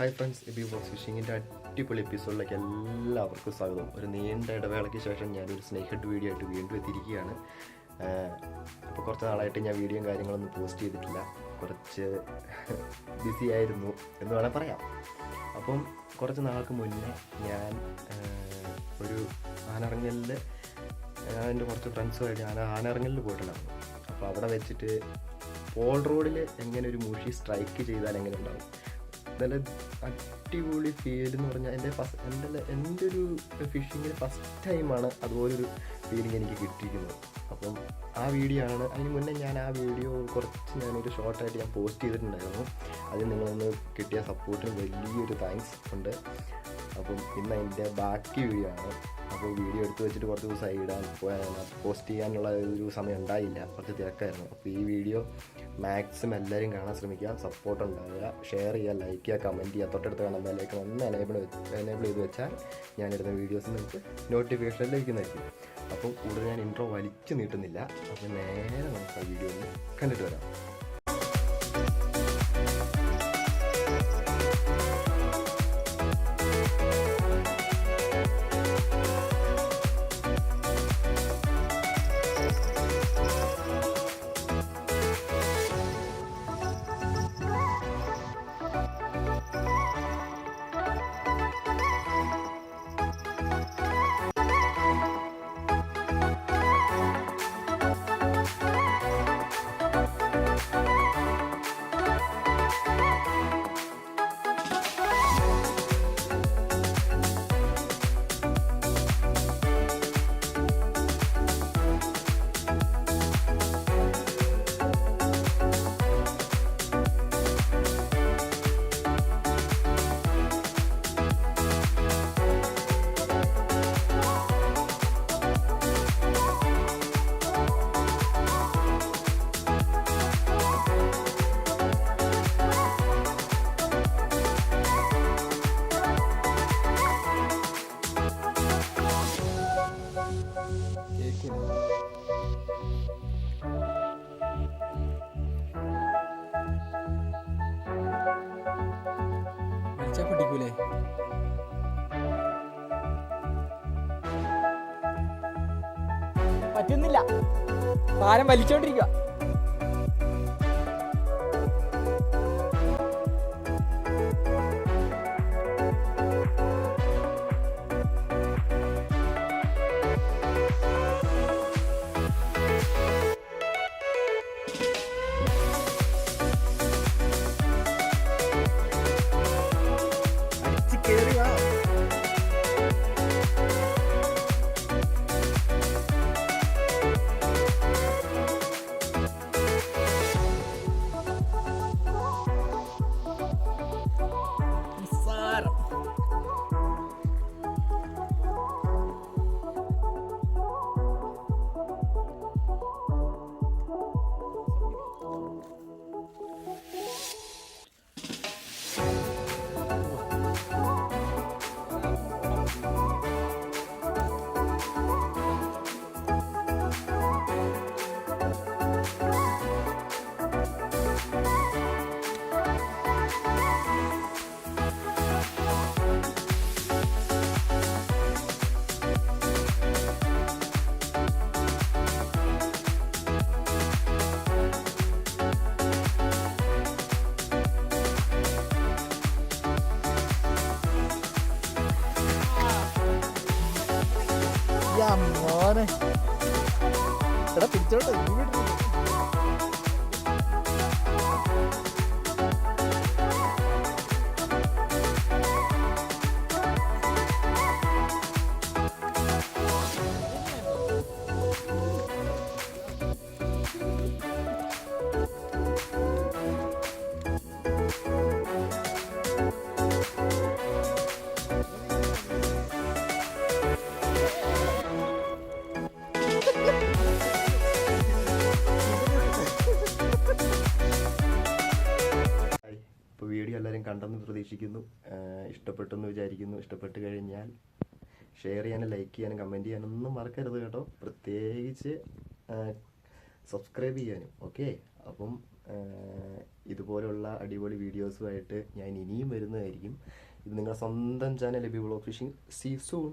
Hi friends AB box ഫിഷിങ്ങിന്റെ അടിപൊളി എപ്പിസോഡിലേക്ക് എല്ലാവർക്കും സ്വാഗതം. ഒരു നീണ്ട ഇടവേളയ്ക്ക് ശേഷം ഞാനൊരു സ്നേഹഡ് വീഡിയോ ആയിട്ട് വീണ്ടും എത്തിയിരിക്കുകയാണ്. അപ്പോൾ കുറച്ച് നാളായിട്ട് ഞാൻ വീഡിയോയും കാര്യങ്ങളൊന്നും പോസ്റ്റ് ചെയ്തിട്ടില്ല. കുറച്ച് ബിസി ആയിരുന്നു എന്ന് വേണേൽ പറയാം. അപ്പം കുറച്ച് നാൾക്ക് മുന്നേ ഞാൻ ഒരു ആനറങ്ങലിൽ ഞാൻ എന്റെ കുറച്ച് ഫ്രണ്ട്സുമായിട്ട് ഞാൻ ആനറങ്ങലിൽ പോയിട്ടുണ്ടായിരുന്നു. അപ്പോൾ അവിടെ വെച്ചിട്ട് പോൾ റോഡിൽ എങ്ങനെ ഒരു മുഷി സ്ട്രൈക്ക് ചെയ്താൽ എങ്ങനെ ഉണ്ടാവും? നല്ല അടിപൊളി ഫീൽ എന്ന് പറഞ്ഞാൽ എന്റെ ഫസ്റ്റ് എന്റെ എന്റെ ഒരു ഫിഷിങ്ങിൽ ഫസ്റ്റ് ടൈമാണ് അതുപോലൊരു ഫീലിംഗ് എനിക്ക് കിട്ടിയിരിക്കുന്നത്. അപ്പം ആ വീഡിയോ ആണ്. അതിന് മുന്നേ ഞാൻ ആ വീഡിയോ കുറച്ച് ഞാനൊരു ഷോർട്ടായിട്ട് ഞാൻ പോസ്റ്റ് ചെയ്തിട്ടുണ്ടായിരുന്നു. അതിൽ നിങ്ങളൊന്ന് കിട്ടിയ സപ്പോർട്ടിന് വലിയൊരു താങ്ക്സ് ഉണ്ട്. അപ്പം ഇന്ന് അതിന്റെ ബാക്കി വീഡിയോ ആണ്. അപ്പോൾ വീഡിയോ എടുത്ത് വെച്ചിട്ട് കുറച്ച് ദിവസമായി ഇടാൻ പോസ്റ്റ് ചെയ്യാനുള്ള ഒരു സമയം ഉണ്ടായില്ല. കുറച്ച് തിരക്കായിരുന്നു. അപ്പോൾ ഈ വീഡിയോ മാക്സിമം എല്ലാവരും കാണാൻ ശ്രമിക്കുക സപ്പോർട്ട് ഉണ്ടാവുക ഷെയർ ചെയ്യുക ലൈക്ക് ചെയ്യുക കമന്റ് ചെയ്യുക തൊട്ടടുത്ത് കാണാൻ ബെല്ലൈക്കൺ ഒന്ന് എനേബിൾ എനേബിൾ ചെയ്ത് വെച്ചാൽ ഞാൻ ഞാനിടുന്ന വീഡിയോസ് നിങ്ങൾക്ക് നോട്ടിഫിക്കേഷൻ ലഭിക്കുന്നതായിരിക്കും അപ്പോൾ കൂടുതൽ ഞാൻ ഇൻട്രോ വലിച്ചു നീട്ടുന്നില്ല. അപ്പോൾ നേരെ നമുക്ക് ആ വീഡിയോ ഒന്ന് കണ്ടിട്ട് വരാം. വലിച്ചാ പറ്റുന്നില്ല. ഭാരം വലിച്ചോണ്ടിരിക്കുക മോനെ എടാ പിടിച്ചോട്ടെ വിടരുത്. എല്ലാവരും കണ്ടെന്ന് പ്രതീക്ഷിക്കുന്നു. ഇഷ്ടപ്പെട്ടെന്ന് വിചാരിക്കുന്നു. ഇഷ്ടപ്പെട്ട് കഴിഞ്ഞാൽ ഷെയർ ചെയ്യാനും ലൈക്ക് ചെയ്യാനും കമന്റ് ചെയ്യാനും ഒന്നും മറക്കരുത് കേട്ടോ. പ്രത്യേകിച്ച് സബ്സ്ക്രൈബ് ചെയ്യാനും. ഓക്കെ അപ്പം ഇതുപോലുള്ള അടിപൊളി വീഡിയോസുമായിട്ട് ഞാൻ ഇനിയും വരുന്നതായിരിക്കും. ഇത് നിങ്ങളുടെ സ്വന്തം channel AB blog fishing see soon